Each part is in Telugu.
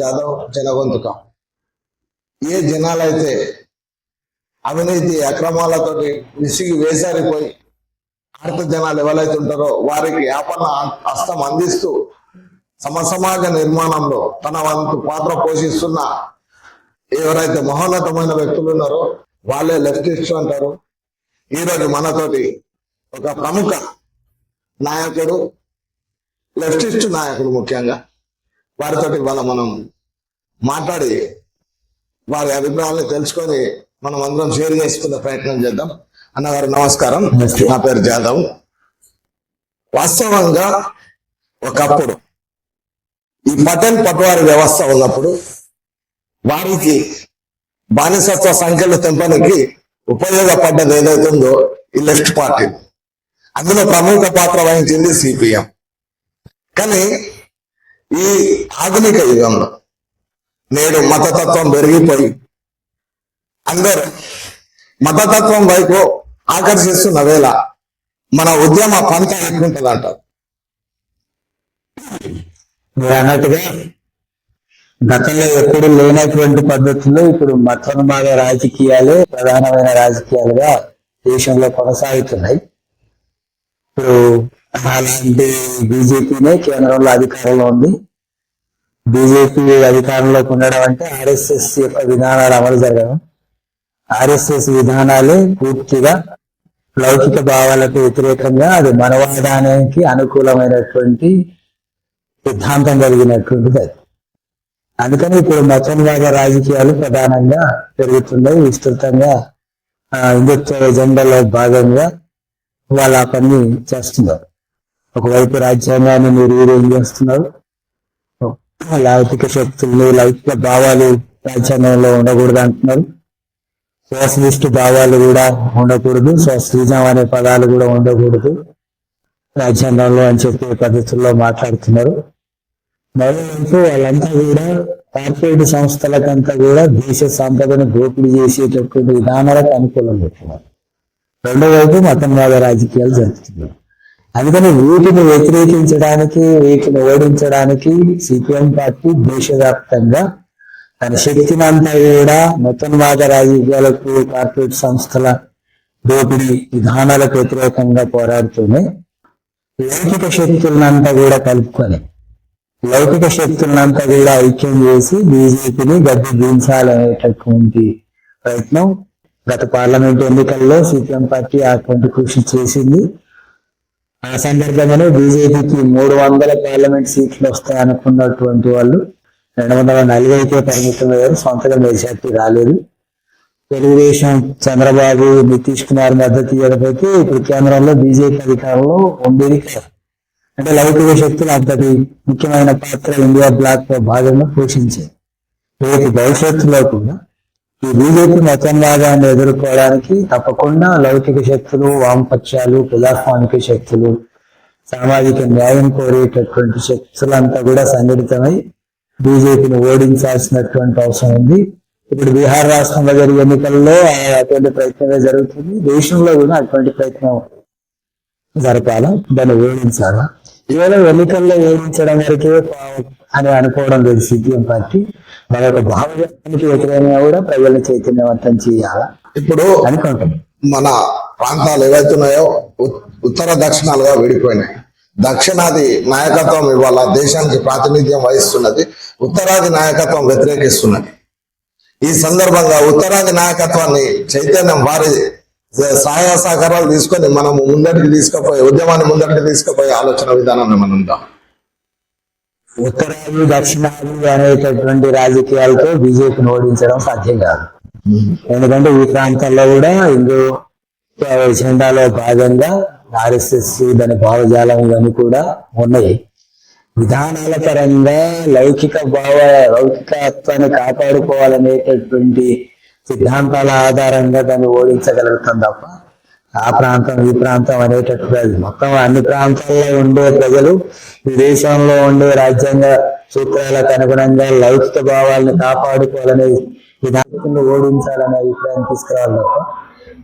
జాదవ్ జనగొంతుక. ఏ జనాలైతే అవినీతి అక్రమాలతోటి విసిగి వేసారిపోయి భారత జనాలు ఎవరైతే ఉంటారో వారికి యాపన హస్తం అందిస్తూ సమసమాజ నిర్మాణంలో తన వంతు పాత్ర పోషిస్తున్న ఎవరైతే మహోన్నతమైన వ్యక్తులు ఉన్నారో వాళ్ళే లెఫ్టిస్ట్ అంటారు. ఈరోజు మనతోటి ఒక ప్రముఖ నాయకుడు లెఫ్టిస్ట్ నాయకుడు ముఖ్యంగా వారితోటి ఇవాళ మనం మాట్లాడి వారి అభిప్రాయాలను తెలుసుకొని మనం అందరం షేర్ చేసుకునే ప్రయత్నం చేద్దాం. అన్నగారు నమస్కారం. నా పేరు జాదవ్. వాస్తవంగా ఒకప్పుడు ఈ పటేల్ పట్వారి వ్యవస్థ ఉన్నప్పుడు వారికి బానిసత్వ సంఖ్యలు తెంపడానికి ఉపయోగపడ్డది ఏదైతే ఉందో ఈ లెఫ్ట్ పార్టీ. అందులో ప్రముఖ పాత్ర వహించింది సిపిఎం. కానీ ఈ ఆధునిక యుగంలో నేడు మతతత్వం పెరిగిపోయి అందరు మతతత్వం వైపు ఆకర్షిస్తున్న వేళ మన ఉద్యమ పంత ఎక్కుంటది అంటారు అన్నట్టుగా గతంలో ఎప్పుడు లేనటువంటి పద్ధతుల్లో ఇప్పుడు మతోన్మాద రాజకీయాలు ప్రధానమైన రాజకీయాలుగా దేశంలో కొనసాగుతున్నాయి. ఇప్పుడు అలాంటి బీజేపీనే కేంద్రంలో అధికారంలో ఉంది. బీజేపీ అధికారంలోకి ఉండడం అంటే ఆర్ఎస్ఎస్ యొక్క విధానాలు అమలు జరగడం. ఆర్ఎస్ఎస్ విధానాలే పూర్తిగా లౌకిక భావాలకు వ్యతిరేకంగా అది మనవాదానికి అనుకూలమైనటువంటి సిద్ధాంతం కలిగినటువంటిది అది. అందుకని ఇప్పుడు మతోన్మాద రాజకీయాలు ప్రధానంగా పెరుగుతున్నాయి. విస్తృతంగా హిందుత్వ ఎజెండాలో భాగంగా వాళ్ళు ఆ పని చేస్తున్నారు. ఒకవైపు రాజ్యాంగాన్ని మీరు నిర్వీర్యం చేస్తున్నారు. లౌకిక శక్తులు లౌకిక భావాలు రాజ్యాంగంలో ఉండకూడదు అంటున్నారు. సోషలిస్ట్ భావాలు కూడా ఉండకూడదు. సోషలిజం అనే పదాలు కూడా ఉండకూడదు. రాజ్యాంగంలో అని చెప్పే పద్ధతుల్లో మాట్లాడుతున్నారు. మరోవైపు వాళ్ళంతా కూడా కార్పొరేట్ సంస్థలకంతా కూడా దేశ సంపదను దోపిడీ చేసేటటువంటి విధానాలకు అనుకూలం పెట్టున్నారు రెండో వైపు మతంవాద రాజకీయాలు జరుగుతున్నాయి. అందుకని వీటిని వ్యతిరేకించడానికి వీటిని ఓడించడానికి సిపిఎం పార్టీ దేశవ్యాప్తంగా తన శక్తిని అంతా కూడా మతన్వాద రాజకీయాలకు కార్పొరేట్ సంస్థల దోపిడీ విధానాలకు వ్యతిరేకంగా పోరాడుతూనే లౌకిక శక్తులనంతా కూడా కలుపుకొని లౌకిక శక్తులనంతా కూడా ఐక్యం చేసి బీజేపీని గడ్డి దించాలనేటటువంటి ప్రయత్నం గత పార్లమెంట్ ఎన్నికల్లో సిపిఎం పార్టీ అటువంటి కృషి చేసింది ఆ సందర్భంగానే బీజేపీకి మూడు వందల పార్లమెంట్ సీట్లు వస్తాయి అనుకున్నటువంటి వాళ్ళు రెండు వందల నలభైకే పరిమితం అయ్యారు సొంతగా మెజార్టీ రాలేదు. తెలుగుదేశం చంద్రబాబు నితీష్ కుమార్ మద్దతు ఇవ్వకపోతే ఇప్పుడు కేంద్రంలో బీజేపీ అధికారంలో ఉండేది కాదు. అంటే లౌకిక శక్తులు అంతటి ముఖ్యమైన పాత్ర ఇండియా బ్లాక్లో భాగంగా పోషించాయి. రేపు భవిష్యత్తులో కూడా ఈ బీజేపీ మతంవాదాన్ని ఎదుర్కోవడానికి తప్పకుండా లౌకిక శక్తులు వామపక్షాలు ప్రజాస్వామిక శక్తులు సామాజిక న్యాయం కోరేటటువంటి శక్తులంతా కూడా సంఘటితమై బీజేపీని ఓడించాల్సినటువంటి అవసరం ఉంది. ఇప్పుడు బీహార్ రాష్ట్రంలో జరిగే ఎన్నికల్లో అటువంటి ప్రయత్నమే జరుగుతుంది. దేశంలో కూడా అటువంటి ప్రయత్నం జరపాలా? దాన్ని ఓడించాలా? ఇవాళ ఎన్నికల్లో ఓడించడం వరకే అని అనుకోవడం లేదు సిపిఎం పార్టీ. మన యొక్క భావజాలానికి వ్యతిరేకంగా కూడా ప్రజలను చైతన్యవంతం చేయాలా? ఇప్పుడు మన ప్రాంతాలు ఏవైతే ఉన్నాయో ఉత్తర దక్షిణాలుగా విడిపోయినాయి. దక్షిణాది నాయకత్వం ఇవాళ దేశానికి ప్రాతినిధ్యం వహిస్తున్నది ఉత్తరాది నాయకత్వం వ్యతిరేకిస్తున్నది. ఈ సందర్భంగా ఉత్తరాది నాయకత్వాన్ని చైతన్యం వారి సహాయ సహకారాలు తీసుకొని మనం ముందటికి తీసుకుపోయే ఉద్యమాన్ని ముందటికి తీసుకుపోయే ఆలోచన విధానం ఏమైనా ఉందా. ఉత్తరాది దక్షిణాది అనేటటువంటి రాజకీయాలతో బీజేపీని ఓడించడం సాధ్యం కాదు. ఎందుకంటే ఈ ప్రాంతాల్లో కూడా హిందూ ఎజెండాలో భాగంగా ఆర్ఎస్ఎస్ దాని భావజాలం ఇవన్నీ కూడా ఉన్నాయి. విధానాల పరంగా లౌకిక భావ లౌకికత్వాన్ని కాపాడుకోవాలనేటటువంటి సిద్ధాంతాల ఆధారంగా దాన్ని ఓడించగలుగుతాం తప్ప ఆ ప్రాంతం ఈ ప్రాంతం అనేటటువంటి అది మొత్తం అన్ని ప్రాంతాల్లో ఉండే ప్రజలు ఈ దేశంలో ఉండే రాజ్యాంగ సూత్రాలకు అనుగుణంగా లౌకిక భావాలను కాపాడుకోవాలనే విధానంలో ఓడించాలనే అభిప్రాయం తీసుకురావాలి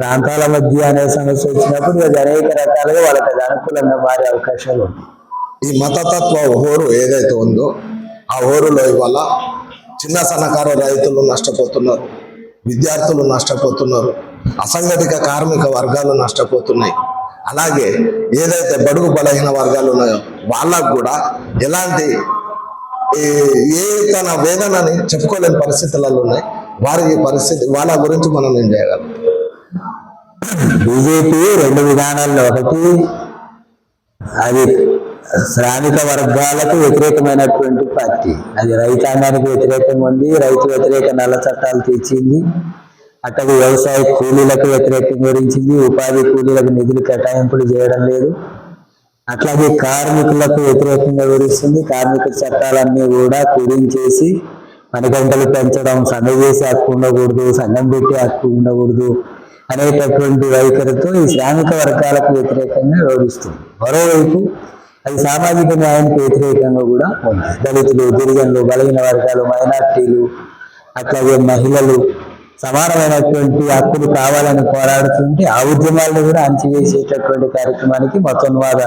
ప్రాంతాల మధ్య అనే సమస్య వచ్చినప్పుడు అది అనేక రకాలుగా వాళ్ళకి అది అనుకూలంగా మారే అవకాశాలు ఉన్నాయి. ఈ మతతత్వ హోరు ఏదైతే ఉందో ఆ హోరులో ఇవాళ చిన్న సన్నకారు రైతులు నష్టపోతున్నారు విద్యార్థులు నష్టపోతున్నారు. అసంఘటిత కార్మిక వర్గాలు నష్టపోతున్నాయి. అలాగే ఏదైతే బడుగు బలహీన వర్గాలు ఉన్నాయో వాళ్ళకు కూడా ఎలాంటి ఏ- తన వేదనని చెప్పుకోలేని పరిస్థితులలో ఉన్నాయి. వారి పరిస్థితి వాళ్ళ గురించి మనం ఏం చేయగలం? బీజేపీ రెండు విధానాల్లో ఒకటి అది శ్రామిక వర్గాలకు వ్యతిరేకమైనటువంటి పార్టీ. అది రైతాంగానికి వ్యతిరేకంగా ఉంది రైతు వ్యతిరేక నల్ల చట్టాలు తెచ్చింది అట్లాగే వ్యవసాయ కూలీలకు వ్యతిరేకంగా వివరించింది ఉపాధి కూలీలకు నిధులు కేటాయింపులు చేయడం లేదు. అట్లాగే కార్మికులకు వ్యతిరేకంగా వివరిస్తుంది కార్మిక చట్టాలన్నీ కూడా కుదించేసి పని గంటలు పెంచడం సమ్మె చేసి హక్కు ఉండకూడదు సంఘం పెట్టి హక్కు ఉండకూడదు అనేటటువంటి వైఖరితో ఈ శ్రామిక వర్గాలకు వ్యతిరేకంగా వివరిస్తుంది మరోవైపు అది సామాజిక న్యాయానికి వ్యతిరేకంగా కూడా ఉంది. దళితులు గిరిజనులు బలహీన వర్గాలు మైనార్టీలు అట్లాగే మహిళలు సమానమైనటువంటి హక్కులు కావాలని పోరాడుతుంటే ఆ ఉద్యమాలను కూడా అణచివేసేటటువంటి కార్యక్రమానికి మతోన్వాద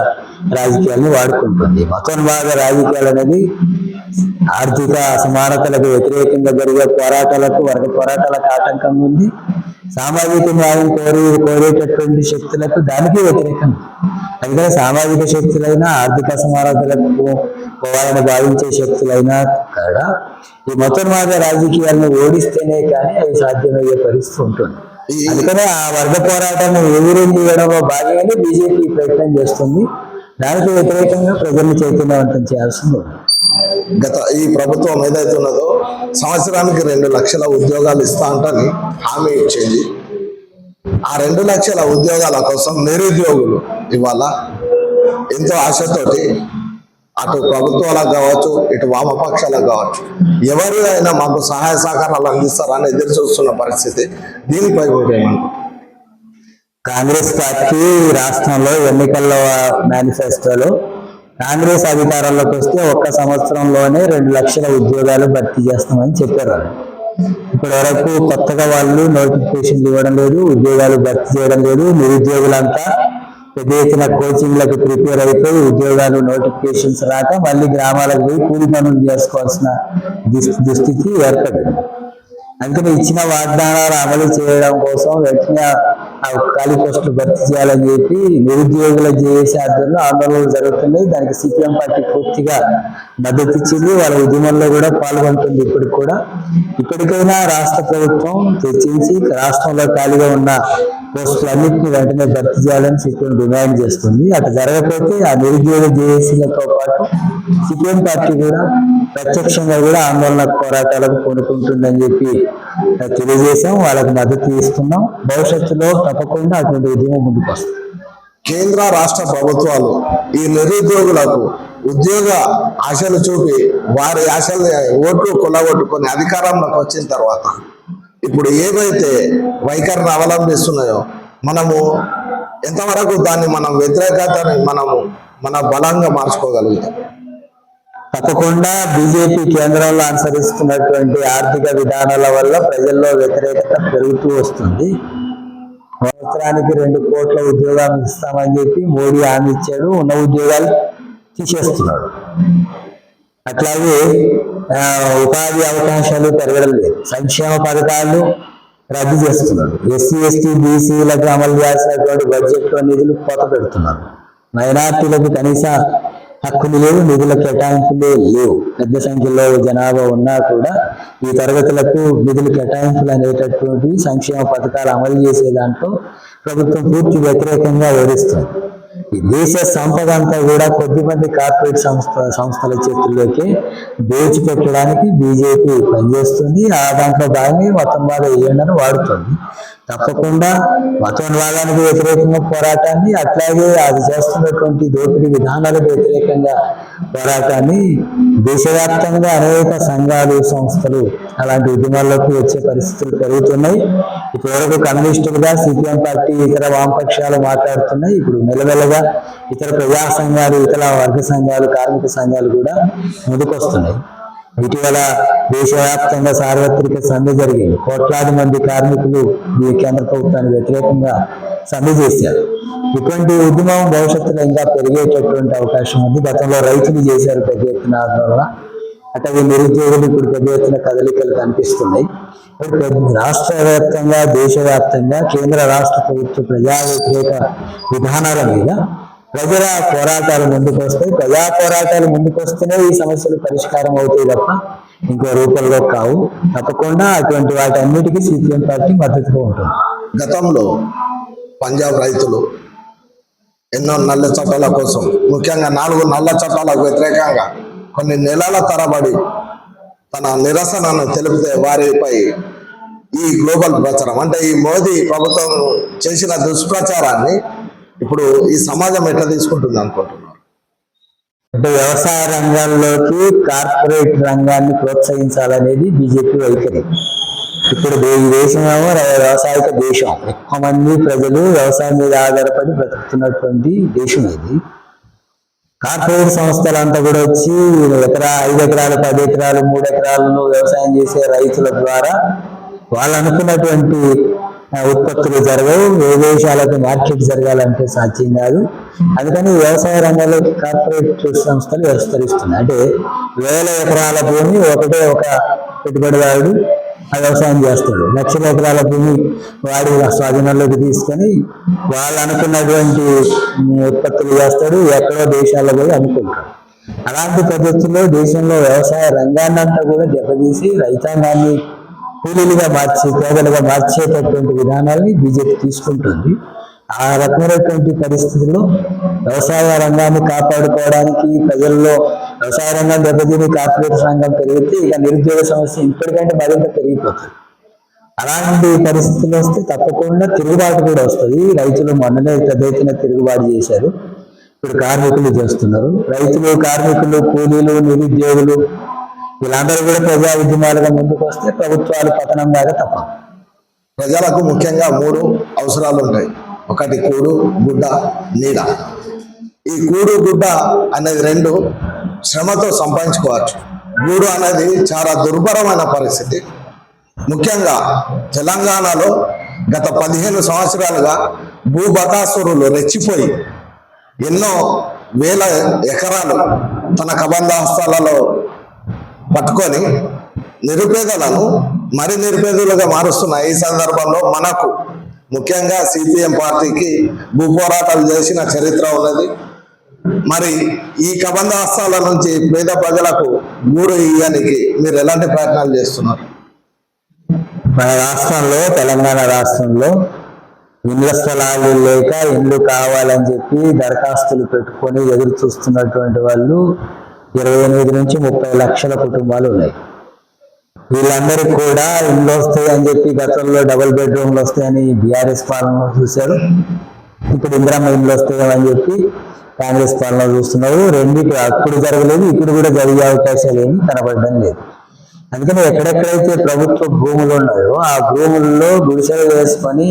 రాజకీయాలను వాడుకుంటుంది. మతోన్వాద రాజకీయాలు అనేది ఆర్థిక అసమానతలకు వ్యతిరేకంగా జరిగే పోరాటాలకు వర్గ పోరాటాలకు ఆటంకం ఉంది. సామాజిక న్యాయం కోరి కోరేటటువంటి శక్తులకు దానికి వ్యతిరేకం. అందుకని సామాజిక శక్తులైనా ఆర్థిక అసమానతలకు పోవాలని భావించే శక్తులైనా కూడా ఈ మతోన్మాద రాజకీయాలను ఓడిస్తేనే కానీ అవి సాధ్యమయ్యే పరిస్థితి ఉంటుంది. అందుకనే ఆ వర్గ పోరాటాన్ని ఎదురెళ్ళడంలో భాగంగానే బీజేపీ ప్రయత్నం చేస్తుంది. దానికి వ్యతిరేకంగా ప్రజల్ని చైతన్యవంతం చేయాల్సింది. గత ఈ ప్రభుత్వం ఏదైతే ఉన్నదో సంవత్సరానికి రెండు లక్షల ఉద్యోగాలు ఇస్తా అంటని హామీ ఇచ్చింది. ఆ రెండు లక్షల ఉద్యోగాల కోసం నిరుద్యోగులు ఇవాళ ఎంతో ఆశతోటి అటు ప్రభుత్వాలకు కావచ్చు ఇటు వామపక్షాలకు కావచ్చు ఎవరు అయినా మాకు సహాయ సహకారాలు అందిస్తారని ఎదురు చూస్తున్న పరిస్థితి దీనిపై కూడా కాంగ్రెస్ పార్టీ రాష్ట్రంలో ఎన్నికల్లో మేనిఫెస్టోలో. కాంగ్రెస్ అధికారంలోకి వస్తే ఒక్క సంవత్సరంలోనే రెండు లక్షల ఉద్యోగాలు భర్తీ చేస్తామని చెప్పారు ఇప్పటి వరకు కొత్తగా వాళ్ళు నోటిఫికేషన్లు ఇవ్వడం లేదు ఉద్యోగాలు భర్తీ చేయడం లేదు నిరుద్యోగులంతా పెద్ద ఎత్తున కోచింగ్లకు ప్రిపేర్ అయిపోయి ఉద్యోగాలు నోటిఫికేషన్స్ రాక మళ్ళీ గ్రామాలకు పోయి కూలి పనులు చేసుకోవాల్సిన దుస్థితి ఏర్పడింది. అందుకని ఇచ్చిన వాగ్దానాలు అమలు చేయడం కోసం వెంటనే ఆ ఖాళీ పోస్టులు భర్తీ చేయాలని చెప్పి నిరుద్యోగుల జేఏసీ ఆధ్వర్యంలో ఆందోళనలు జరుగుతున్నాయి. దానికి సిపిఎం పార్టీ పూర్తిగా మద్దతు ఇచ్చింది. వాళ్ళ ఉద్యమంలో కూడా పాల్గొంటుంది ఇప్పటికి కూడా. ఇప్పటికైనా రాష్ట్ర ప్రభుత్వం చర్చించి రాష్ట్రంలో ఖాళీగా ఉన్న పోస్టులన్నింటినీ వెంటనే భర్తీ చేయాలని సిపిఎం డిమాండ్ చేస్తుంది. అటు జరగకపోతే ఆ నిరుద్యోగ జేఏసీలతో పాటు సిపిఎం పార్టీ కూడా ప్రత్యక్షంగా కూడా ఆందోళన పోరాటాలకు కొనుక్కుంటుందని చెప్పి తెలియజేశాం. వాళ్ళకి మద్దతు ఇస్తున్నాం. భవిష్యత్తులో తప్పకుండా అటువంటి ఉద్యమం ముందుకు వస్తుంది. కేంద్ర రాష్ట్ర ప్రభుత్వాలు ఈ నిరుద్యోగులకు ఉద్యోగ ఆశలు చూపి వారి ఆశల్ని ఓట్లు కొల్లగొట్టుకొని అధికారంలోకి వచ్చిన తర్వాత ఇప్పుడు ఏవైతే వైఖరిని అవలంబిస్తున్నాయో మనము ఎంతవరకు దాన్ని మనం వ్యతిరేకతని మనము మన బలంగా మార్చుకోగలుగుతాం? తప్పకుండా బీజేపీ కేంద్రంలో అనుసరిస్తున్నటువంటి ఆర్థిక విధానాల వల్ల ప్రజల్లో వ్యతిరేకత పెరుగుతూ వస్తుంది. సంవత్సరానికి రెండు కోట్ల ఉద్యోగాలు ఇస్తామని చెప్పి మోడీ హామీ ఇచ్చాడు. ఉన్న ఉద్యోగాలు తీసేస్తున్నాడు. అట్లాగే ఆ, ఉపాధి అవకాశాలు పెరగడం లేదు. సంక్షేమ పథకాలు రద్దు చేస్తున్నారు. ఎస్సీ ఎస్టీ బీసీలకు అమలు చేసినటువంటి బడ్జెట్ నిధులు కోత పెడుతున్నారు. మైనార్టీలకు కనీస హక్కులు లేవు నిధుల కేటాయింపులే లేవు. పెద్ద సంఖ్యలో జనాభా ఉన్నా కూడా ఈ తరగతులకు నిధులు కేటాయింపులు అనేటటువంటి సంక్షేమ పథకాలు అమలు చేసే దాంట్లో ప్రభుత్వం పూర్తి వ్యతిరేకంగా వివరిస్తుంది దేశ సంపద అంతా కూడా కొద్దిమంది కార్పొరేట్ సంస్థ సంస్థల చేతుల్లోకి దోచిపెట్టడానికి బీజేపీ పనిచేస్తుంది. ఆ దాంట్లో భాగంగా మతంవాద ఏజెండాను వాడుతుంది. తప్పకుండా మతంవాదానికి వ్యతిరేకంగా పోరాటాన్ని అట్లాగే అది చేస్తున్నటువంటి దోపిడీ విధానాలకు వ్యతిరేకంగా పోరాటాన్ని దేశవ్యాప్తంగా అనేక సంఘాలు సంస్థలు అలాంటి ఉద్యమాల్లోకి వచ్చే పరిస్థితులు పెరుగుతున్నాయి. ఇప్పటివరకు కమ్యూనిస్టులుగా సిపిఎం పార్టీ ఇతర వామపక్షాలు మాట్లాడుతున్నాయి. ఇప్పుడు మెల్లమెల్లగా ఇతర ప్రజా సంఘాలు ఇతర వర్గ సంఘాలు కార్మిక సంఘాలు కూడా ముందుకొస్తున్నాయి. ఇటీవల దేశవ్యాప్తంగా సార్వత్రిక సమ్మె జరిగింది. కోట్లాది మంది కార్మికులు ఈ కేంద్ర ప్రభుత్వానికి వ్యతిరేకంగా సమ్మె చేశారు. ఇటువంటి ఉద్యమం భవిష్యత్తులో ఇంకా పెరిగేటటువంటి అవకాశం ఉంది. గతంలో రైతులు చేశారు పెద్ద ఎత్తున ఆందోళన. అటవీ నిరుద్యోగులు ఇప్పుడు పెద్ద ఎత్తున కదలికలు కనిపిస్తున్నాయి. రాష్ట్ర వ్యాప్తంగా దేశవ్యాప్తంగా కేంద్ర రాష్ట్ర ప్రభుత్వ ప్రజా వ్యతిరేక విధానాల మీద ప్రజల పోరాటాలు ముందుకు వస్తాయి. ప్రజా పోరాటాలు ముందుకు వస్తేనే ఈ సమస్యలు పరిష్కారం అవుతాయి తప్ప ఇంకో రూపంలో కావు. తప్పకుండా అటువంటి వాటి అన్నిటికీ సిపిఎం పార్టీ మద్దతుగా ఉంటుంది. గతంలో పంజాబ్ రైతులు ఎన్నో నల్ల చట్టాల కోసం ముఖ్యంగా నాలుగు నల్ల చట్టాలకు వ్యతిరేకంగా కొన్ని నెలల తరబడి తన నిరసనను తెలిపితే వారిపై ఈ గ్లోబల్ ప్రచారం. అంటే ఈ మోదీ ప్రభుత్వం చేసిన దుష్ప్రచారాన్ని ఇప్పుడు ఈ సమాజం ఎట్లా తీసుకుంటుంది అనుకుంటున్నారు? అంటే వ్యవసాయ రంగాల్లోకి కార్పొరేట్ రంగాన్ని ప్రోత్సహించాలనేది బీజేపీ వైఖరి. ఇప్పుడు ఈ దేశమేమో వ్యవసాయక దేశం. ఎక్కువ మంది ప్రజలు వ్యవసాయం మీద ఆధారపడి బ్రతుకుతున్నటువంటి దేశం ఇది. కార్పొరేట్ సంస్థలంతా కూడా వచ్చి ఎకరా ఐదు ఎకరాలు పది ఎకరాలు మూడు ఎకరాలను వ్యవసాయం చేసే రైతుల ద్వారా వాళ్ళు అనుకున్నటువంటి ఉత్పత్తులు జరగవు. ఏ దేశాలకు మార్కెట్ జరగాలంటే సాధ్యం కాదు. అందుకని వ్యవసాయ రంగంలో కార్పొరేట్ సంస్థలు విస్తరిస్తున్నాయి. అంటే వేల ఎకరాల భూమి ఒకటే ఒక పెట్టుబడిదారుడు ఆ వ్యవసాయం చేస్తాడు. లక్షల ఎకరాల భూమి వాడి స్వాధీనంలోకి తీసుకొని వాళ్ళు అనుకున్నటువంటి ఉత్పత్తులు చేస్తాడు. ఎక్కడో దేశాల్లో పోయి అమ్ముకుంటాడు. అలాంటి పద్ధతుల్లో దేశంలో వ్యవసాయ రంగాన్ని అంతా కూడా దెబ్బతీసి రైతాంగాన్ని కూలీలుగా మార్చి పేదలుగా మార్చేటటువంటి విధానాన్ని బీజేపీ తీసుకుంటుంది. ఆ రకమైనటువంటి పరిస్థితుల్లో వ్యవసాయ రంగాన్ని కాపాడుకోవడానికి ప్రజల్లో వ్యవసాయ రంగం దెబ్బతిని కార్పొరేట్ రంగం పెరిగితే ఇక నిరుద్యోగ సమస్య ఇప్పటికంటే మరింత పెరిగిపోతుంది. అలాంటి పరిస్థితులు వస్తే తప్పకుండా తిరుగుబాటు కూడా వస్తుంది. రైతులు మొన్ననే పెద్ద ఎత్తున తిరుగుబాటు చేశారు. ఇప్పుడు కార్మికులు చేస్తున్నారు. రైతులు కార్మికులు కూలీలు నిరుద్యోగులు వీళ్ళందరూ కూడా ప్రజా ఉద్యమాలుగా ముందుకు వస్తే ప్రభుత్వాలు పతనం దాకా తప్పదు. ప్రజలకు ముఖ్యంగా మూడు అవసరాలు ఉంటాయి. ఒకటి కూడు గుడ్డ నీడ. ఈ కూడు గుడ్డ అనేది రెండు శ్రమతో సంపాదించుకోవచ్చు. గూడు అనేది చాలా దుర్భరమైన పరిస్థితి. ముఖ్యంగా తెలంగాణలో గత పదిహేను సంవత్సరాలుగా భూబకాసురులు రెచ్చిపోయి ఎన్నో వేల ఎకరాలు తన కబంధ హస్తాలలో పట్టుకొని నిరుపేదలను మరి నిరుపేదలుగా మారుస్తున్న ఈ సందర్భంలో మనకు ముఖ్యంగా సిపిఎం పార్టీకి భూపోరాటాలు చేసిన చరిత్ర ఉన్నది. మరి ఈ కబంధ హస్తాల నుంచి పేద ప్రజలకు గూడు ఇయ్యడానికి మీరు ఎలాంటి ప్రయత్నాలు చేస్తున్నారు? మన రాష్ట్రంలో తెలంగాణ రాష్ట్రంలో ఇండ్ల స్థలాలు లేక ఇల్లు కావాలని చెప్పి దరఖాస్తులు పెట్టుకొని ఎదురు చూస్తున్నటువంటి వాళ్ళు ఇరవై ఎనిమిది నుంచి ముప్పై లక్షల కుటుంబాలు ఉన్నాయి. వీళ్ళందరికీ కూడా ఇండ్లు వస్తాయి అని చెప్పి గతంలో డబుల్ బెడ్రూమ్లు వస్తాయని బీఆర్ఎస్ పాలనలో చూశారు. ఇప్పుడు ఇందిరమ్మ ఇండ్లు వస్తాయని చెప్పి కాంగ్రెస్ పాలన చూస్తున్నారు. రెండింటి అప్పుడు జరగలేదు ఇప్పుడు కూడా జరిగే అవకాశాలు ఏమి కనబడడం లేదు. అందుకని ఎక్కడెక్కడైతే ప్రభుత్వ భూములు ఉన్నాయో ఆ భూముల్లో గుడిసెలు వేసుకొని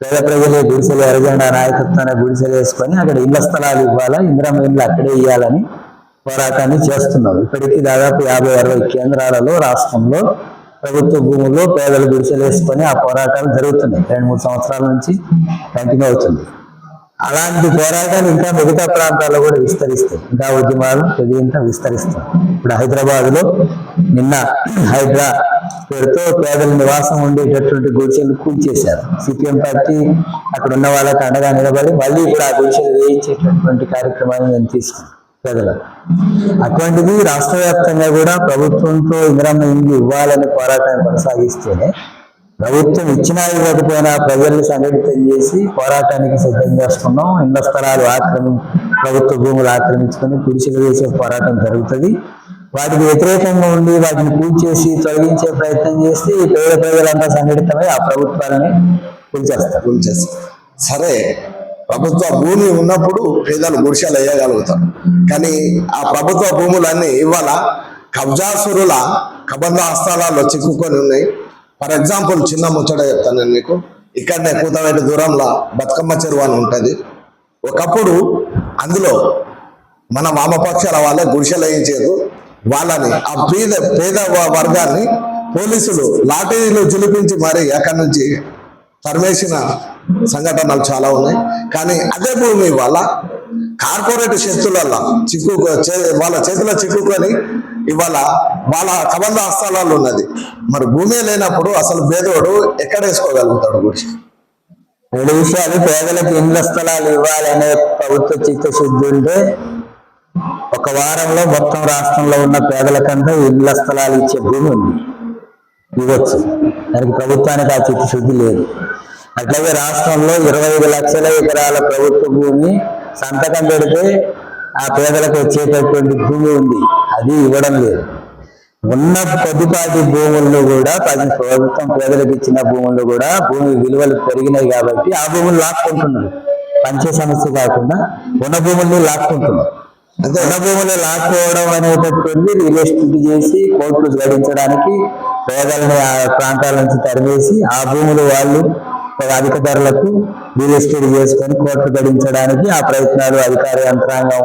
పేద ప్రజలే గుడిసెలు ఎరగండ నాయకత్వాన్ని గుడిసెలు వేసుకొని అక్కడ ఇళ్ళ స్థలాలు ఇవ్వాలా ఇందిరమ్మ ఇండ్లు అక్కడే ఇవ్వాలని పోరాటాన్ని చేస్తున్నాం ఇప్పటికీ దాదాపు యాభై అరవై కేంద్రాలలో రాష్ట్రంలో ప్రభుత్వ భూముల్లో పేదలు గుడిసెలేసుకొని ఆ పోరాటాలు జరుగుతున్నాయి. రెండు మూడు సంవత్సరాల నుంచి కంటిన్యూ అవుతుంది. అలాంటి పోరాటాలు ఇంకా మిగతా ప్రాంతాల్లో కూడా విస్తరిస్తాయి. ఇంకా ఉద్యమాలు పెరిగింత విస్తరిస్తాయి. ఇప్పుడు హైదరాబాద్లో నిన్న హైదరా పేరుతో పేదల నివాసం ఉండేటటువంటి గుడిసెలు కూల్చేశారు. సిపిఎం పార్టీ అక్కడ ఉన్న వాళ్ళకి అండగా నిలబడి మళ్ళీ ఇప్పుడు ఆ గుడిసెలు వేయించేటటువంటి కార్యక్రమాన్ని నేను తీసుకున్నాను. పేదలకు అటువంటిది రాష్ట్ర వ్యాప్తంగా కూడా ప్రభుత్వంతో ఇందిరమ్మ ఇండ్లు ఇవ్వాలని పోరాటాన్ని కొనసాగిస్తేనే ప్రభుత్వం ఇచ్చినా ఇవ్వకపోయినా ప్రజల్ని సంఘటితం చేసి పోరాటానికి సిద్ధం చేస్తున్నాం. ఇళ్ళ స్థలాలు ఆక్రమి ప్రభుత్వ భూములు ఆక్రమించుకొని పురుషులు చేసే పోరాటం జరుగుతుంది. వాటికి వ్యతిరేకంగా ఉండి వాటిని కూల్చేసి తొలగించే ప్రయత్నం చేస్తే ఈ పేద ప్రజలంతా సంఘటితమై ఆ ప్రభుత్వాలని కూల్చేస్తారు. గురించి సరే ప్రభుత్వ భూమి ఉన్నప్పుడు పేదలు గుడిసెలు వేయగలుగుతారు. కానీ ఆ ప్రభుత్వ భూములన్నీ ఇవాళ కబ్జాసురుల కబంధ హస్తాలలో చిక్కుకొని ఉన్నాయి. ఫర్ ఎగ్జాంపుల్ చిన్న ముచ్చట చెప్తాను నేను మీకు. ఇక్కడనే కూతవేట దూరంలో బతుకమ్మ చెరువు అని ఉంటుంది. ఒకప్పుడు అందులో మన వామపక్షాల వాళ్ళే గుడిసెలు వేయించారు వాళ్ళని ఆ పేద పేద వర్గాన్ని పోలీసులు లాటరీలో జులిపించి మరి అక్కడి నుంచి తరిమేసిన సంఘటనలు చాలా ఉన్నాయి. కానీ అదే భూమి ఇవాళ కార్పొరేట్ శక్తులలో చిక్కు చే- వాళ్ళ చేతిలో చిక్కుకొని ఇవాళ వాళ్ళ కబంధ హస్తాలలో ఉన్నది. మరి భూమి లేనప్పుడు అసలు పేదోడు ఎక్కడ వేసుకోగలుగుతాడు గురించి రెండు విషయాలు పేదలకు ఇండ్ల స్థలాలు ఇవ్వాలనే ప్రభుత్వ చిత్తశుద్ధి ఉంటే ఒక వారంలో మొత్తం రాష్ట్రంలో ఉన్న పేదలకంతా ఇండ్ల స్థలాలు ఇచ్చే భూమి ఉంది? ఇవ్వచ్చు. దానికి ప్రభుత్వానికి ఆ చిత్తశుద్ధి లేదు. అట్లాగే రాష్ట్రంలో ఇరవై ఐదు లక్షల ఎకరాల ప్రభుత్వ భూమి సంతకం పెడితే ఆ పేదలకు వచ్చేటటువంటి భూమి ఉంది. అది ఇవ్వడం లేదు. ఉన్న కొద్దిపాటి భూముల్లో కూడా పది- ప్రభుత్వం పేదలకు ఇచ్చిన భూముల్లో కూడా భూమి విలువలు పెరిగినాయి కాబట్టి ఆ భూములు లాక్కుంటున్నారు పంచే సమస్య కాకుండా ఉన్న భూముల్ని లాక్కుంటున్నారు అంటే ఉన్న భూములు లాక్కోవడం అనేటటువంటి రియల్ ఎస్టేట్ చేసి కోర్టులు గడించడానికి పేదలని ఆ ప్రాంతాల నుంచి తరిమేసి ఆ భూములు వాళ్ళు అధిక ధరలకు రియల్ ఎస్టేట్ చేసుకొని కోర్టు గడించడానికి ఆ ప్రయత్నాలు అధికార యంత్రాంగం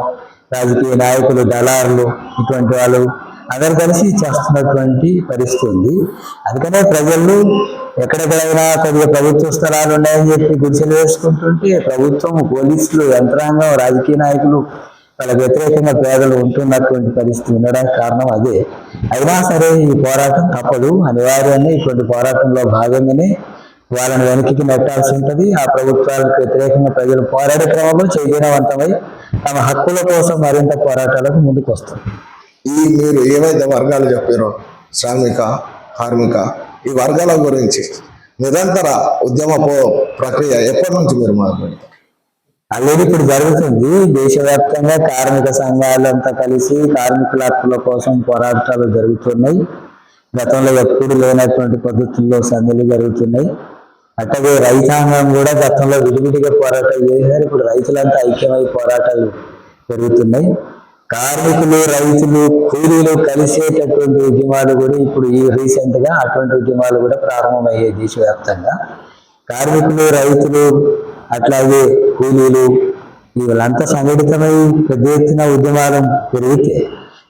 రాజకీయ నాయకులు దళారులు ఇటువంటి వాళ్ళు అందరు కలిసి చేస్తున్నటువంటి పరిస్థితి ఉంది. అందుకనే ప్రజలు ఎక్కడెక్కడైనా కొద్దిగా ప్రభుత్వ స్థలాలు ఉన్నాయని చెప్పి గుడిసెలు వేసుకుంటుంటే ప్రభుత్వం పోలీసులు యంత్రాంగం రాజకీయ నాయకులు వాళ్ళకి వ్యతిరేకంగా పేదలు ఉంటున్నటువంటి పరిస్థితి ఉండడానికి కారణం అదే. అయినా సరే ఈ పోరాటం తప్పదు. అనివార్యంగా ఇటువంటి పోరాటంలో భాగంగానే వాళ్ళని వెనక్కి నెట్టాల్సి ఉంటది. ఆ ప్రభుత్వాలకు వ్యతిరేకంగా ప్రజలు పోరాడే క్రమంలో చైతన్యవంతమై తమ హక్కుల కోసం మరింత పోరాటాలకు ముందుకు వస్తారు. ఈ మీరు ఏవైతే వర్గాలు చెప్పారో శ్రామిక కార్మిక ఈ వర్గాల గురించి నిరంతర ఉద్యమ ప్రక్రియ ఎప్పటి నుంచి మీరు మొదలు పెడతారు ఆల్రెడీ ఇప్పుడు జరుగుతుంది. దేశవ్యాప్తంగా కార్మిక సంఘాలు అంతా కలిసి కార్మికుల హక్కుల కోసం పోరాటాలు జరుగుతున్నాయి. గతంలో ఎప్పుడు లేనటువంటి పద్ధతుల్లో సంధులు జరుగుతున్నాయి. అట్లాగే రైతాంగం కూడా గతంలో విడివిడిగా పోరాటాలు చేశారు ఇప్పుడు రైతులంతా ఐక్యమై పోరాటాలు జరుగుతున్నాయి. కార్మికులు రైతులు కూలీలు కలిసేటటువంటి ఉద్యమాలు కూడా ఇప్పుడు ఈ రీసెంట్గా అటువంటి ఉద్యమాలు కూడా ప్రారంభమయ్యాయి దేశవ్యాప్తంగా. కార్మికులు రైతులు అట్లాగే కూలీలు వీళ్ళంతా సంఘటితమై పెద్ద ఎత్తున ఉద్యమాలు పెరిగితే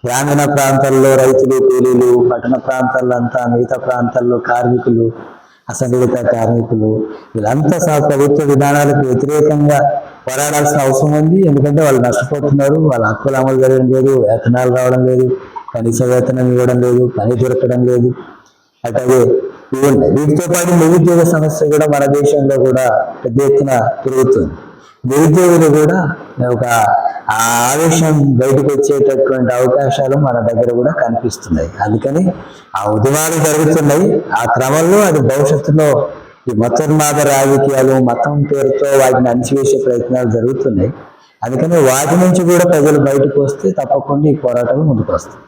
గ్రామీణ ప్రాంతాల్లో రైతులు కూలీలు పట్టణ ప్రాంతాల్లో అంతా మిగతా ప్రాంతాల్లో కార్మికులు అసంఘటిత కార్మికులు వీళ్ళంతా సహా ప్రభుత్వ విధానాలకు వ్యతిరేకంగా పోరాడాల్సిన అవసరం ఉంది. ఎందుకంటే వాళ్ళు నష్టపోతున్నారు వాళ్ళ హక్కులు అమలు జరగడం లేదు వేతనాలు రావడం లేదు కనీస వేతనం ఇవ్వడం లేదు పని దొరకడం లేదు. అట్లాగే వీటితో పాటు నిరుద్యోగ సమస్య కూడా మన దేశంలో కూడా పెద్ద ఎత్తున పెరుగుతుంది. నిరుద్యోగులు కూడా ఒక ఆ ఆవేశం బయటకు వచ్చేటటువంటి అవకాశాలు మన దగ్గర కూడా కనిపిస్తున్నాయి. అందుకని ఆ ఉద్యమాలు జరుగుతున్నాయి. ఆ క్రమంలో అది భవిష్యత్తులో ఈ మతోన్మాద రాజకీయాలు మతం పేరుతో వాటిని అణిచివేసే ప్రయత్నాలు జరుగుతున్నాయి. అందుకని వాటి నుంచి కూడా ప్రజలు బయటకు వస్తే తప్పకుండా ఈ పోరాటాలు ముందుకు వస్తాయి.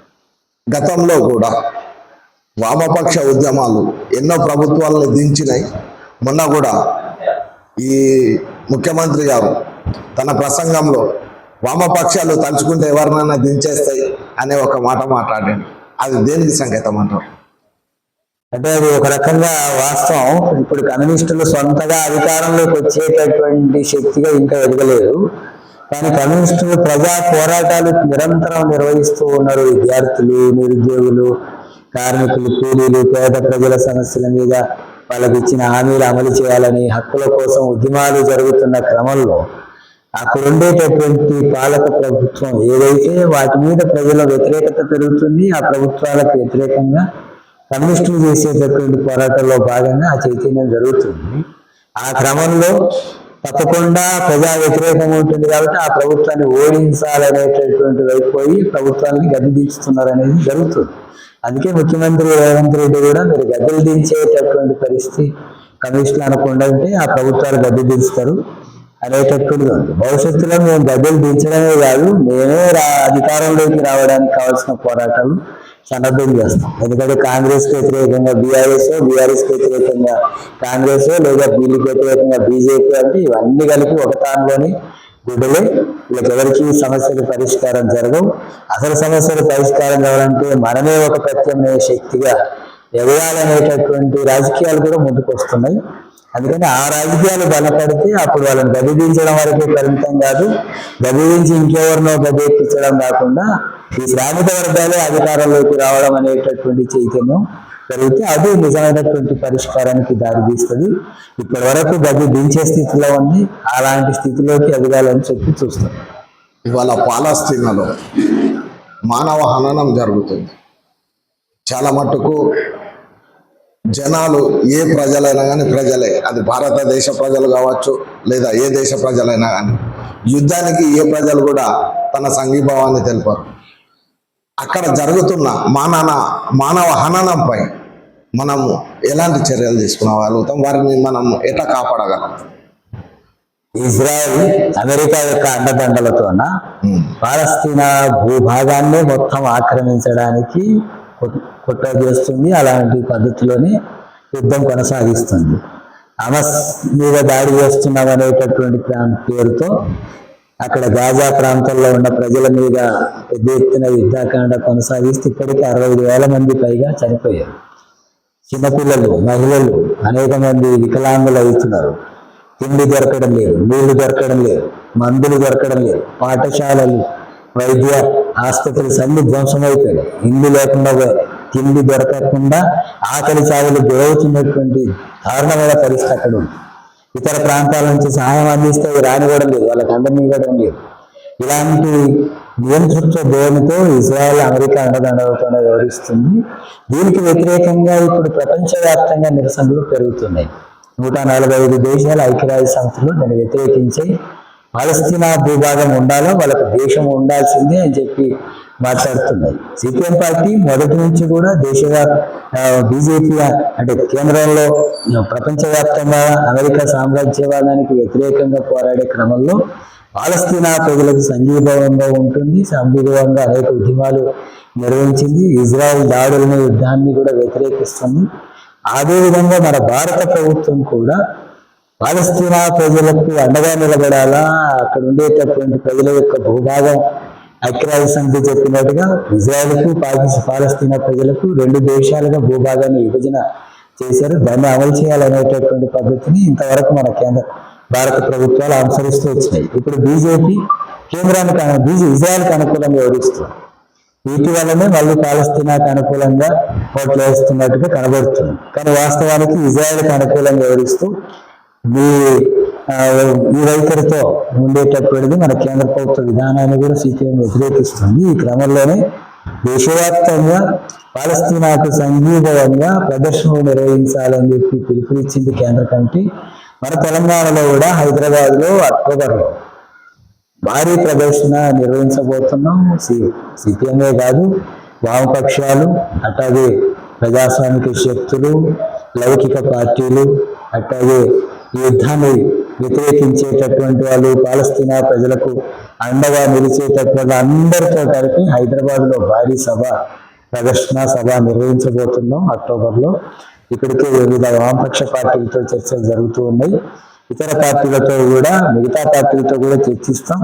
గతంలో కూడా వామపక్ష ఉద్యమాలు ఎన్నో ప్రభుత్వాలను దించినాయి. మొన్న కూడా ఈ ముఖ్యమంత్రి గారు తన ప్రసంగంలో వామపక్షాలు తలుచుకుంటే ఎవరినైనా దించేస్తాయి అనే ఒక మాట మాట్లాడండి. అది దేనికి సంకేతం అంటారు. అంటే అది ఒక రకంగా వాస్తవం. ఇప్పుడు కమ్యూనిస్టులు సొంతగా అధికారంలోకి వచ్చేటటువంటి శక్తిగా ఇంకా ఎదగలేదు. కానీ కమ్యూనిస్టులు ప్రజా పోరాటాలు నిరంతరం నిర్వహిస్తూ ఉన్నారు. విద్యార్థులు నిరుద్యోగులు కార్మికులు కూలీలు పేద ప్రజల సమస్యల మీద వాళ్ళకి ఇచ్చిన హామీలు అమలు చేయాలని హక్కుల కోసం ఉద్యమాలు జరుగుతున్న క్రమంలో అక్కడ ఉండేటటువంటి పాలక ప్రభుత్వం ఏదైతే వాటి మీద ప్రజల వ్యతిరేకత పెరుగుతుంది ఆ ప్రభుత్వాలకు వ్యతిరేకంగా కమ్యూనిస్టులు చేసేటటువంటి పోరాటంలో భాగంగా ఆ చైతన్యం జరుగుతుంది. ఆ క్రమంలో తప్పకుండా ప్రజా వ్యతిరేకం ఉంటుంది కాబట్టి ఆ ప్రభుత్వాన్ని ఓడించాలనేటటువంటి వైపు పోయి ప్రభుత్వాన్ని గద్దె దించుతున్నారు అనేది జరుగుతుంది. అందుకే ముఖ్యమంత్రి రేవంత్ రెడ్డి కూడా మీరు గద్దెలు దించేటటువంటి పరిస్థితి కమిషన్ అనకుండా ఉంటే ఆ ప్రభుత్వాలు గద్దె దించుతారు. అనేటప్పుడు ఉంది భవిష్యత్తులో మేము గద్దెలు దించడమే కాదు మేమే రా అధికారంలోకి రావడానికి కావాల్సిన పోరాటాలు సన్నద్ధం చేస్తాం. ఎందుకంటే కాంగ్రెస్కి వ్యతిరేకంగా బీఆర్ఎస్ బీఆర్ఎస్కి వ్యతిరేకంగా కాంగ్రెస్ లేదా వీళ్ళకి వ్యతిరేకంగా బీజేపీ అంటే ఇవన్నీ కలిపి ఒక తానులోని గుడ్డలే. వీళ్ళకి ఎవరికి సమస్యలు పరిష్కారం జరగవు. అసలు సమస్యలు పరిష్కారం కావాలంటే మనమే ఒక ప్రత్యామ్నాయ శక్తిగా ఎదగాలనేటటువంటి రాజకీయాలు కూడా ముందుకొస్తున్నాయి అందుకని ఆ రాజకీయాలు బలపడితే అప్పుడు వాళ్ళని గదిదించడం వరకే పరిమితం కాదు. గదిదించి ఇంకెవరినో గద్దెక్కించడం కాకుండా ఈ శ్రామిక వర్గాలే అధికారంలోకి రావడం అనేటటువంటి చైతన్యం జరిగితే అది నిజమైనటువంటి పరిష్కారానికి దారితీస్తుంది ఇప్పటి వరకు గది దించే స్థితిలో ఉంది. అలాంటి స్థితిలోకి ఎదగాలని చెప్పి చూస్తాం ఇవాళ పాలస్తీనాలో మానవ హననం జరుగుతుంది. చాలా మట్టుకు జనాలు ఏ ప్రజలైనా కానీ ప్రజలే. అది భారతదేశ ప్రజలు కావచ్చు లేదా ఏ దేశ ప్రజలైనా కానీ. యుద్ధానికి ఏ ప్రజలు కూడా తన సంఘీభావాన్ని తెలిపారు. అక్కడ జరుగుతున్న మానవ మానవ హననంపై మనం ఎలాంటి చర్యలు తీసుకునగలుగుతాం? వారిని మనం ఎట్లా కాపాడగలం? ఇజ్రాయెల్ అమెరికా యొక్క అండదండలతోన. పాలస్తీనా భూభాగాన్ని మొత్తం ఆక్రమించడానికి కుట్ర చేస్తుంది అలాంటి పద్ధతిలోనే యుద్ధం కొనసాగిస్తుంది. అమస్ మీద దాడి చేస్తున్నాం అనేటటువంటి పేరుతో అక్కడ గాజా ప్రాంతంలో ఉన్న ప్రజల మీద పెద్ద ఎత్తున యుద్ధాకాండ కొనసాగిస్తే ఇప్పటికీ అరవై వేల మంది పైగా చనిపోయారు. చిన్నపిల్లలు మహిళలు అనేక మంది వికలాంగులు అవుతున్నారు. తిండి దొరకడం లేదు నీళ్ళు దొరకడం లేదు మందులు దొరకడం లేదు పాఠశాలలు వైద్య ఆసుపత్రులు అన్ని ధ్వంసమైపోయాయి ఇల్లు లేకుండా పోయాయి. తిండి దొరకకుండా ఆకలి చావులు గురవుతున్నటువంటి దారుణమైన పరిస్థితి అక్కడ ఉంది ఇతర ప్రాంతాల నుంచి సహాయం అందిస్తే రాని కూడా లేదు వాళ్ళకి అందరినీ ఇవ్వడం లేదు. ఇలాంటి నియంతృత్వ ధోరణితో ఇజ్రాయెల్ అమెరికా అండదండలతో వ్యవహరిస్తుంది. దీనికి వ్యతిరేకంగా ఇప్పుడు ప్రపంచవ్యాప్తంగా నిరసనలు పెరుగుతున్నాయి. నూట నలభై ఐదు దేశాల ఐక్యరాజ్య సంస్థలు దాన్ని వ్యతిరేకించి పాలస్తీనా భూభాగం ఉండాలో వాళ్ళకి దేశం ఉండాల్సిందే అని చెప్పి మాట్లాడుతున్నాయి. సిపిఎం పార్టీ మొదటి నుంచి కూడా దేశవ్యాప్ బీజేపీ అంటే కేంద్రంలో ప్రపంచవ్యాప్తంగా అమెరికా సామ్రాజ్యవాదానికి వ్యతిరేకంగా పోరాడే క్రమంలో పాలస్తీనా ప్రజలకు సంఘీభావంగా ఉంటుంది. సంఘీభావంగా అనేక ఉద్యమాలు నిర్వహించింది. ఇజ్రాయెల్ దాడులను యుద్ధాన్ని కూడా వ్యతిరేకిస్తుంది. అదేవిధంగా మన భారత ప్రభుత్వం కూడా పాలస్తీనా ప్రజలకు అండగా నిలబడాలా? అక్కడ ఉండేటటువంటి ప్రజల యొక్క భూభాగం ఐక్యరాజ్య సమితి చెప్పినట్టుగా ఇజ్రాయెల్కు పాకిస్తాన్ పాలస్తీనా ప్రజలకు రెండు దేశాలుగా భూభాగాన్ని విభజన చేశారు. దాన్ని అమలు చేయాలనేటటువంటి పద్ధతిని ఇంతవరకు మన కేంద్ర భారత ప్రభుత్వాలు అనుసరిస్తూ వచ్చినాయి. ఇప్పుడు బీజేపీ కేంద్రానికి అను- బీజే ఇజ్రాయెల్కి అనుకూలంగా వివరిస్తుంది వీటి వల్లనే మళ్ళీ పాలస్తీనాకు అనుకూలంగా ఓట్లు వేస్తున్నట్టుగా కనబడుతుంది. కానీ వాస్తవానికి ఇజ్రాయెల్కి అనుకూలంగా వివరిస్తూ మీ ఈ వైఖరితో ఉండేటటువంటిది మన కేంద్ర ప్రభుత్వ విధానాన్ని కూడా సిపిఎం వ్యతిరేకిస్తుంది. ఈ క్రమంలోనే దేశవ్యాప్తంగా పాలస్తీనాకు సంఘీభావంగా ప్రదర్శనలు నిర్వహించాలని చెప్పి పిలుపునిచ్చింది కేంద్ర కమిటీ. మన తెలంగాణలో కూడా హైదరాబాద్లో అక్టోబర్లో భారీ ప్రదర్శన నిర్వహించబోతున్నాం. సి- సిపిఎంఏ కాదు వామపక్షాలు అట్లాగే ప్రజాస్వామిక శక్తులు లౌకిక పార్టీలు అట్లాగే యుద్ధాన్ని వ్యతిరేకించేటటువంటి వాళ్ళు పాలస్తీనా ప్రజలకు అండగా నిలిచేటటువంటి అందరితో కలిపి హైదరాబాద్లో భారీ సభ ప్రదర్శన సభ నిర్వహించబోతున్నాం అక్టోబర్లో. ఇక్కడికి వివిధ వామపక్ష పార్టీలతో చర్చలు జరుగుతూ ఉన్నాయి. ఇతర పార్టీలతో కూడా మిగతా పార్టీలతో కూడా చర్చిస్తాం.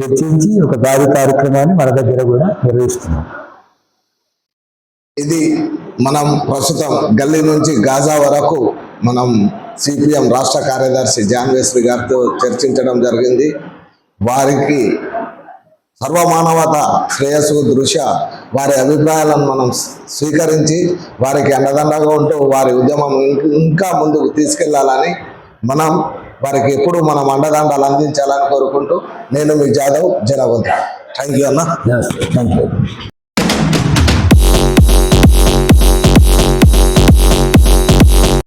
చర్చించి ఒక భారీ కార్యక్రమాన్ని మన దగ్గర కూడా నిర్వహిస్తున్నాం. ఇది మనం ప్రస్తుతం గల్లీ నుంచి గాజా వరకు మనం సిపిఎం రాష్ట్ర కార్యదర్శి జాన్వేశ్వరి గారితో చర్చించడం జరిగింది. వారికి సర్వమానవత శ్రేయస్సు దృష్ట్యా వారి అభిప్రాయాలను మనం స్వీకరించి వారికి అండదండగా ఉంటూ వారి ఉద్యమం ఇంకా ముందుకు తీసుకెళ్ళాలని మనం వారికి ఎప్పుడు మనం అండదండాలు అందించాలని కోరుకుంటూ నేను మీ జాదవ్ జనవంత్. థ్యాంక్ యూ అన్న థ్యాంక్ యూ